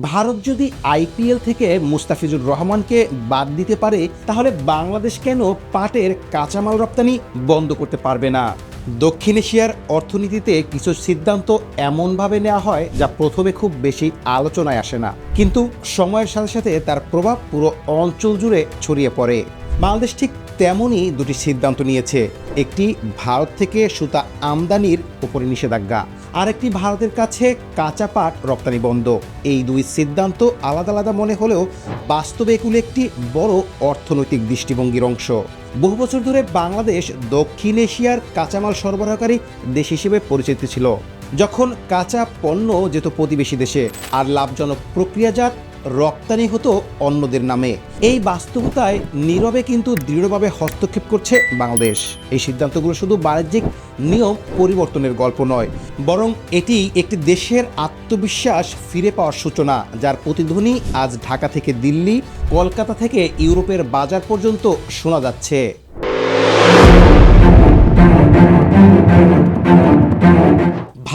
ভারত যদি আইপিএল থেকে মুস্তাফিজুর রহমানকে বাদ দিতে পারে, তাহলে বাংলাদেশ কেন পাটের কাঁচামাল রপ্তানি বন্ধ করতে পারবে না? দক্ষিণ এশিয়ার অর্থনীতিতে কিছু সিদ্ধান্ত এমনভাবে নেওয়া হয় যা প্রথমে খুব বেশি আলোচনায় আসে না। কিন্তু সময়ের সাথে সাথে তার প্রভাব পুরো অঞ্চল জুড়ে ছড়িয়ে পড়ে। বাংলাদেশ ঠিক তেমনই দুটি সিদ্ধান্ত নিয়েছে। একটি, ভারত থেকে সুতা আমদানির উপরে নিষেধাজ্ঞা। আরেকটি ভারতের কাছে কাঁচা পাট রপ্তানি বন্ধ। এই দুই সিদ্ধান্ত আলাদা আলাদা মনে হলেও বাস্তবে এগুলো একটি বড় অর্থনৈতিক দৃষ্টিভঙ্গির অংশ। বহু বছর ধরে বাংলাদেশ দক্ষিণ এশিয়ার কাঁচামাল সরবরাহকারী দেশ হিসেবে পরিচিত ছিল। যখন কাঁচা পণ্য যেত প্রতিবেশী দেশে, আর লাভজনক প্রক্রিয়াজাত রপ্তানি হতো অন্যদের নামে। এই বাস্তবতায় নীরবে কিন্তু দৃঢ়ভাবে হস্তক্ষেপ করছে বাংলাদেশ। এই সিদ্ধান্তগুলো শুধু বাণিজ্যিক নিয়ম পরিবর্তনের গল্প নয়, বরং এটি একটি দেশের আত্মবিশ্বাস ফিরে পাওয়ার সূচনা, যার প্রতিধ্বনি আজ ঢাকা থেকে দিল্লি, কলকাতা থেকে ইউরোপের বাজার পর্যন্ত শোনা যাচ্ছে।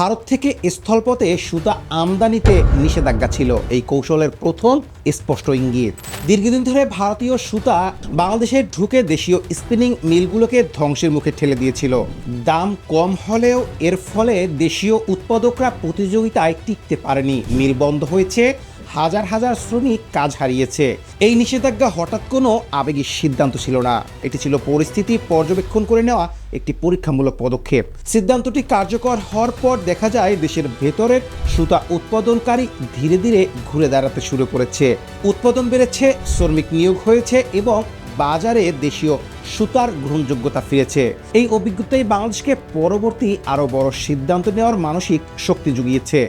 ভারত থেকে স্থলপথে সুতা আমদানিতে নিষেধাজ্ঞা ছিল। এই কৌশলের প্রথম স্পষ্ট ইঙ্গিত। দীর্ঘদিন ধরে ভারতীয় সুতা বাংলাদেশে ঢুকে দেশীয় স্পিনিং মিলগুলোকে ধ্বংসের মুখে ঠেলে দিয়েছিল। দাম কম হলেও এর ফলে দেশীয় উৎপাদকরা প্রতিযোগিতায় টিকতে পারেনি। মিল বন্ধ হয়েছে হাজার হাজার শ্রমিক কাজ হারিয়েছে। এই নিষেধাজ্ঞা হঠাৎ কোনো আবেগিক সিদ্ধান্ত ছিল না। এটি ছিল পরিস্থিতি পর্যবেক্ষণ করে নেওয়া একটি পরীক্ষামূলক পদক্ষেপ। সিদ্ধান্তটি কার্যকর হওয়ার পর দেখা যায় দেশের ভেতরের সুতা উৎপাদনকারী ধীরে ধীরে ঘুরে দাঁড়াতে শুরু করেছে। উৎপাদন বেড়েছে, শ্রমিক নিয়োগ হয়েছে এবং বাজারে দেশীয় সুতার গ্রহণযোগ্যতা ফিরেছে। এই অভিজ্ঞতাই বাংলাদেশকে পরবর্তী আরও বড় সিদ্ধান্ত নেওয়ার মানসিক শক্তি জুগিয়েছে।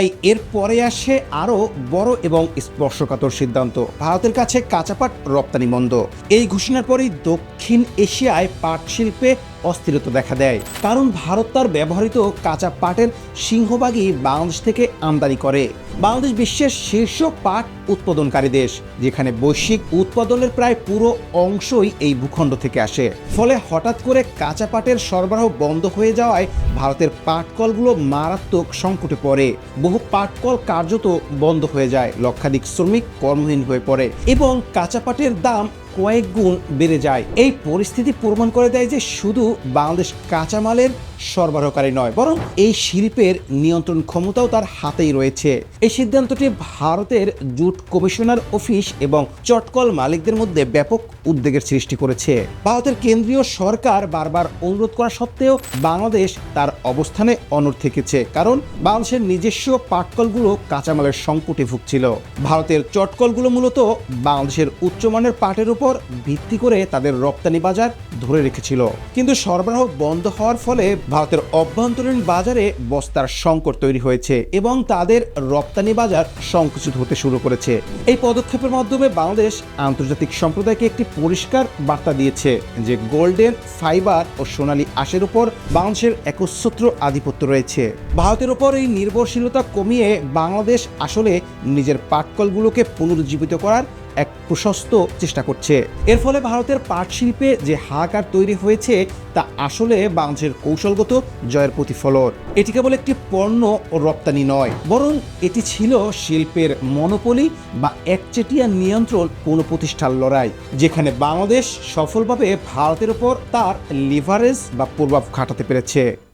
তাই এর পরে আসে আরও বড় এবং স্পর্শকাতর সিদ্ধান্ত। ভারতের কাছে কাঁচাপাট রপ্তানি মন্দ এই ঘোষণার পরেই দক্ষিণ এশিয়ায় পাট শিল্পে অস্থিরতা দেখা দেয়। কারণ ভারত তার ব্যবহৃত কাঁচা পাটের সিংহভাগই বাংলাদেশ থেকে আমদানি করে। বাংলাদেশ বিশ্বের শীর্ষ পাট উৎপাদনকারী দেশ, যেখানে বৈশ্বিক উৎপাদনের প্রায় পুরো অংশই এই ভূখণ্ড থেকে আসে। ফলে হঠাৎ করে কাঁচা পাটের সরবরাহ বন্ধ হয়ে যাওয়ায় ভারতের পাটকলগুলো মারাত্মক সংকটে পড়ে। বহু পাটকল কার্যত বন্ধ হয়ে যায়। লক্ষাধিক শ্রমিক কর্মহীন হয়ে পড়ে এবং কাঁচা পাটের দাম কয়েক গুণ বেড়ে যায়। এই পরিস্থিতি প্রমাণ করে দেয় যে শুধু বাংলাদেশ কাঁচামালের সরবরাহকারী নয়, বরং এই শিল্পের নিয়ন্ত্রণ ক্ষমতাও তার হাতেই রয়েছে। এই সিদ্ধান্তটি ভারতের জুট কমিশনার অফিস এবং চটকল মালিকদের মধ্যে ব্যাপক উদ্বেগের সৃষ্টি করেছে। ভারতের কেন্দ্রীয় সরকার বারবার অনুরোধ করা সত্ত্বেও বাংলাদেশ তার অবস্থানে অনড় থেকেছে, কারণ বাংলাদেশের নিজস্ব পাটকলগুলো কাঁচামালের সংকটে ভুগছিল। ভারতের চটকলগুলো মূলত বাংলাদেশের উচ্চমানের পাটের উপর ভিত্তি করে তাদের রপ্তানি বাজার ধরে রেখেছিল। কিন্তু সরবরাহ বন্ধ হওয়ার ফলে ভারতের অভ্যন্তরীণ বাজারে বস্তার সংকট তৈরি হয়েছে এবং তাদের রপ্তানি বাজার সংকুচিত হতে শুরু করেছে। এই পদক্ষেপের মাধ্যমে বাংলাদেশ আন্তর্জাতিক সম্প্রদায়কে একটি পরিষ্কার বার্তা দিয়েছে যে গোল্ডেন ফাইবার ও সোনালী আশের উপর বাংলাদেশের একচ্ছত্র আধিপত্য রয়েছে। ভারতের উপর এই নির্ভরশীলতা কমিয়ে বাংলাদেশ আসলে নিজের পাটকলগুলোকে পুনরুজ্জীবিত করার এক প্রশস্ত চেষ্টা করছে। এর ফলে ভারতের পাট শিল্পে যে হাহাকার তৈরি হয়েছে, তা আসলে বাংলাদেশের কৌশলগত জয়ের প্রতিফলন। এটি কেবল একটি পণ্য রপ্তানি নয়, বরং এটি ছিল শিল্পের মনোপলি বা একচেটিয়া নিয়ন্ত্রণ পুনঃপ্রতিষ্ঠার লড়াই, যেখানে বাংলাদেশ সফলভাবে ভারতের উপর তার লিভারেজ বা প্রভাব খাটাতে পেরেছে।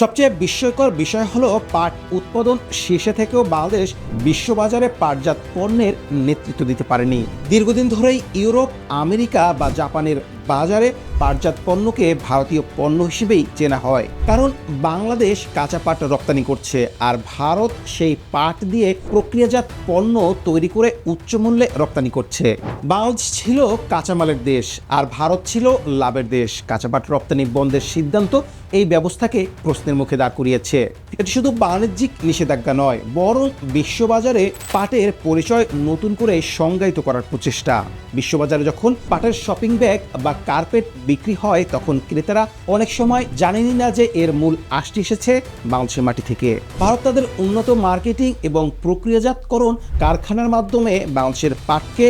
সবচেয়ে বিস্ময়কর বিষয় হলো পাট উৎপাদন শীর্ষে থেকেও বাংলাদেশ বিশ্ববাজারে পাটজাত পণ্যের নেতৃত্ব দিতে পারেনি। দীর্ঘদিন ধরেই ইউরোপ, আমেরিকা বা জাপানের বাজারে পাটজাত পণ্যকে ভারতীয় পণ্য হিসেবেই চেনা হয়। কারণ বাংলাদেশ কাঁচা পাট রপ্তানি করছে আর ভারত সেই পাট দিয়ে প্রক্রিয়াজাত পণ্য তৈরি করে উচ্চমূল্যে রপ্তানি করছে। বাংলাদেশ ছিল কাঁচামালের দেশ আর ভারত ছিল লাভের দেশ। কাঁচা পাট রপ্তানি বন্ধের সিদ্ধান্ত এই ব্যবস্থাকে প্রশ্নের মুখে দাঁড় করিয়েছে। এটি শুধু বাণিজ্যিক নিষেধাজ্ঞা নয়, বরং বিশ্ববাজারে পাটের পরিচয় নতুন করে সংজ্ঞায়িত করার প্রচেষ্টা। বিশ্ববাজারে যখন পাটের শপিং ব্যাগ বা কার্পেট বিক্রি হয়, তখন ক্রেতারা অনেক সময় জানেনই না যে এর মূল আসটি এসেছে বাংলাদেশের মাটি থেকে। ভারত তাদের উন্নত মার্কেটিং এবং প্রক্রিয়াজাতকরণ কারখানার মাধ্যমে বাংলাদেশের পাটকে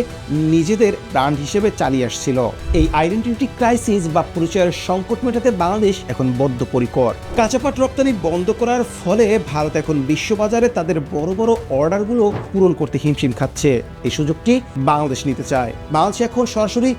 নিজেদের ব্র্যান্ড হিসেবে চালিয়ে আসছিল। এই আইডেন্টিটি ক্রাইসিস বা পরিচয়ের সংকট মেটাতে বাংলাদেশ এখন বদ্ধপরিকর। কাঁচা পাট রপ্তানি বন্ধ করার ফলে ভারত এখন বিশ্ববাজারে তাদের বড় বড় অর্ডারগুলো পূরণ করতে হিমশিম খাচ্ছে। এই সুযোগটি বাংলাদেশ নিতে চায়। বাংলাদেশ এখন সরাসরি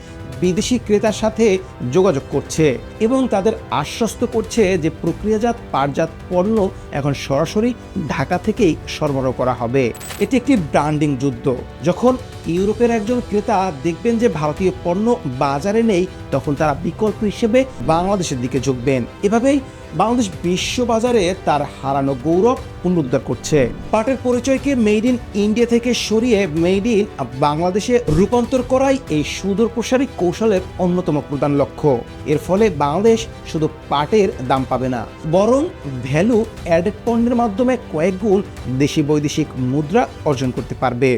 বিদেশি ক্রেতার সাথে যোগাযোগ করছে এবং তাদের আশ্বস্ত করছে যে প্রক্রিয়াজাত, পাটজাত পণ্য এখন সরাসরি ঢাকা থেকেই সরবরাহ করা হবে। এটি একটি ব্র্যান্ডিং যুদ্ধ। যখন ইউরোপের একজন ক্রেতা দেখবেন যে ভারতীয় পণ্য বাজারে নেই, তখন তারা বিকল্প হিসেবে বাংলাদেশের দিকে ঝুঁকবেন। এভাবেই বাংলাদেশ বিশ্ববাজারে তার হারানো গৌরব পুনরুদ্ধার করছে। পাটের পরিচয়কে মেড ইন ইন্ডিয়া থেকে সরিয়ে মেড ইন বাংলাদেশে রূপান্তর করাই এই সুদূর প্রসারী কৌশলের অন্যতম প্রধান লক্ষ্য। এর ফলে বাংলাদেশ শুধু পাটের দাম পাবে না, বরং ভ্যালু অ্যাডেড পণ্যের মাধ্যমে কয়েক গুণ দেশি বৈদেশিক মুদ্রা অর্জন করতে পারবে।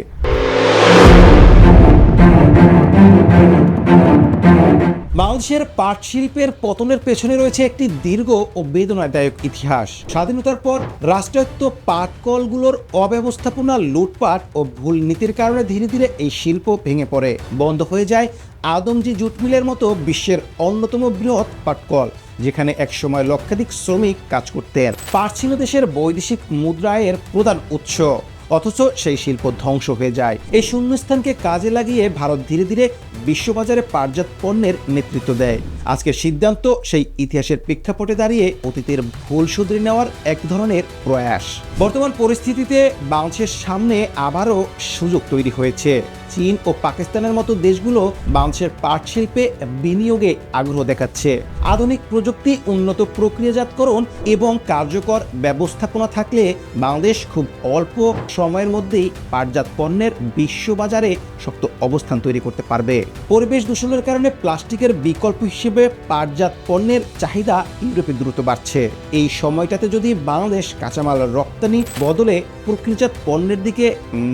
বাংলাদেশের পাট শিল্পের পতনের পেছনে রয়েছে একটি দীর্ঘ ও বেদনাদায়ক ইতিহাস। স্বাধীনতার পর রাষ্ট্রায়ত্ত পাট কলগুলোর অব্যবস্থাপনা, লুটপাট ও ভুল নীতির কারণে ধীরে ধীরে এই শিল্প ভেঙে পড়ে। বন্ধ হয়ে যায় আদমজি জুট মিলের মতো বিশ্বের অন্যতম বৃহৎ পাটকল, যেখানে একসময় লক্ষাধিক শ্রমিক কাজ করতেন। পাট ছিল দেশের বৈদেশিক মুদ্রায়ের প্রধান উৎস। অথচ সেই শিল্প ধ্বংস হয়ে যায়। এই শূন্যস্থানকে কাজে লাগিয়ে ভারত ধীরে ধীরে বিশ্ববাজারে পাটজাত পণ্যের নেতৃত্ব দেয়। আজকের সিদ্ধান্ত সেই ইতিহাসের প্রেক্ষাপটে দাঁড়িয়ে অতীতের ভুল শুধরে নেওয়ার এক ধরনের প্রয়াস। বর্তমান পরিস্থিতিতে বাংলাদেশের সামনে আবারও সুযোগ তৈরি হয়েছে। চীন ও পাকিস্তানের মতো দেশগুলো বাংলাদেশের পাট শিল্পে বিনিয়োগে আগ্রহ দেখাচ্ছে। আধুনিক প্রযুক্তি, উন্নত প্রক্রিয়াজাতকরণ এবং কার্যকর ব্যবস্থাপনা থাকলে বাংলাদেশ খুব অল্প সময়ের মধ্যেই পাটজাত পণ্যের বিশ্ববাজারে শক্ত অবস্থান তৈরি করতে পারবে। পরিবেশ দূষণের কারণে প্লাস্টিকের বিকল্প হিসেবে পাটজাত পণ্যের চাহিদা ইউরোপে দ্রুত বাড়ছে। এই সময়টাতে যদি বাংলাদেশ কাঁচামাল রপ্তানি বদলে প্রক্রিয়াজাত পণ্যের দিকে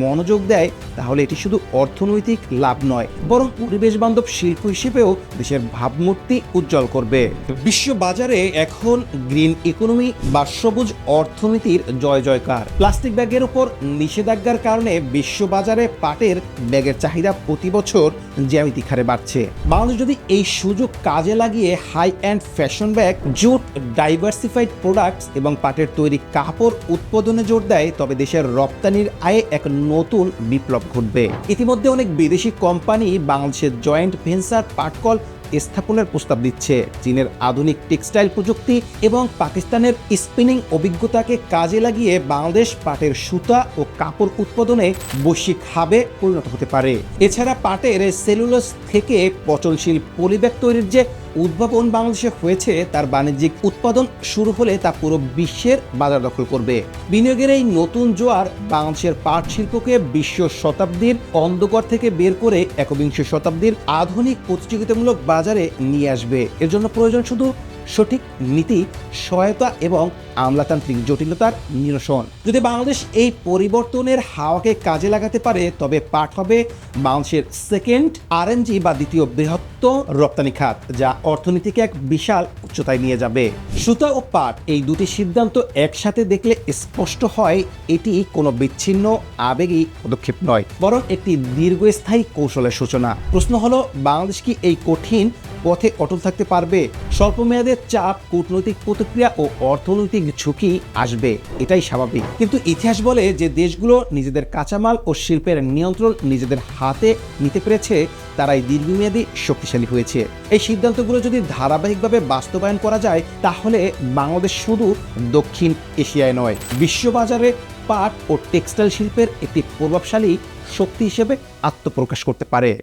মনোযোগ দেয়, তাহলে এটি শুধু অর্থনৈতিক লাভ নয়, বরং পরিবেশ বান্ধব শিল্প হিসেবেও দেশের ভাবমূর্তি উজ্জ্বল করবে। বিশ্ব বাজারে এখন গ্রিন ইকোনমি বা সবুজ অর্থনীতির জয় জয়কার। প্লাস্টিক ব্যাগের উপর নিষেধাজ্ঞার কারণে বিশ্ব বাজারে পাটের ব্যাগের চাহিদা প্রতি বছর জ্যামিতিক হারে বাড়ছে। বাংলাদেশ যদি এই সুযোগ কাজে লাগিয়ে high and fashion bag jute diversified products এবং পাটের তৈরি কাপড় উৎপাদনে জোর দেয়, তবে দেশের রপ্তানির আয়ে এক নতুন বিপ্লব ঘটবে। ইতিমধ্যে অনেক বিদেশি কোম্পানি বাংলাদেশের জয়েন্ট ভেঞ্চার পাটকল স্থাপনের প্রস্তাব দিচ্ছে। চীনের আধুনিক টেক্সটাইল প্রযুক্তি এবং পাকিস্তানের স্পিনিং অভিজ্ঞতাকে কাজে লাগিয়ে বাংলাদেশ পাটের সুতা ও কাপড় উৎপাদনে বৈশ্বিক হাবে পরিণত হতে পারে। এছাড়া পাটের সেলুলোস থেকে পচনশীল পলিব্যাগ তৈরির যে উদ্ভাবন বাংলাদেশে হয়েছে, তার বাণিজ্যিক উৎপাদন শুরু হলে তা পুরো বিশ্বের বাজার দখল করবে। বিনিয়োগের এই নতুন জোয়ার বাংলাদেশের পাট শিল্পকে বিশ্ব শতাব্দীর অন্ধকার থেকে বের করে একবিংশ শতাব্দীর আধুনিক প্রতিযোগিতামূলক বাজারে নিয়ে আসবে। এর জন্য প্রয়োজন শুধু সঠিক নীতি, সহায়তা এবং আমলাতান্ত্রিক জটিলতার নিরসন। যদি বাংলাদেশ এই পরিবর্তনের হাওয়াকে কাজে লাগাতে পারে, তবে পাঠ হবে বাংলাদেশের সেকেন্ড আরএনজি বা দ্বিতীয় বৃহত্তম রপ্তানি খাত, যা অর্থনীতিকে এক বিশাল উচ্চতায় নিয়ে যাবে। সুতা ও পাট এই দুটি সিদ্ধান্ত একসাথে দেখলে স্পষ্ট হয় এটি কোনো বিচ্ছিন্ন, আবেগী পদক্ষেপ নয়, বরং একটি দীর্ঘস্থায়ী কৌশলের সূচনা। প্রশ্ন হলো, বাংলাদেশ কি এই কঠিন পথে অটল থাকতে পারবে। স্বল্পমেয়াদের চাপ, কূটনৈতিক প্রতিক্রিয়া ও অর্থনৈতিক ঝুঁকি আসবে। এটাই স্বাভাবিক। কিন্তু ইতিহাস বলে যে দেশগুলো নিজেদের কাঁচামাল ও শিল্পের নিয়ন্ত্রণ নিজেদের হাতে নিতে পেরেছে, তারাই দীর্ঘমেয়াদী শক্তিশালী হয়েছে। এই সিদ্ধান্তগুলো যদি ধারাবাহিকভাবে বাস্তবায়ন করা যায়, তাহলে বাংলাদেশ শুধু দক্ষিণ এশিয়ায় নয়, বিশ্ববাজারে পাট ও টেক্সটাইল শিল্পের একটি প্রভাবশালী শক্তি হিসেবে আত্মপ্রকাশ করতে পারে।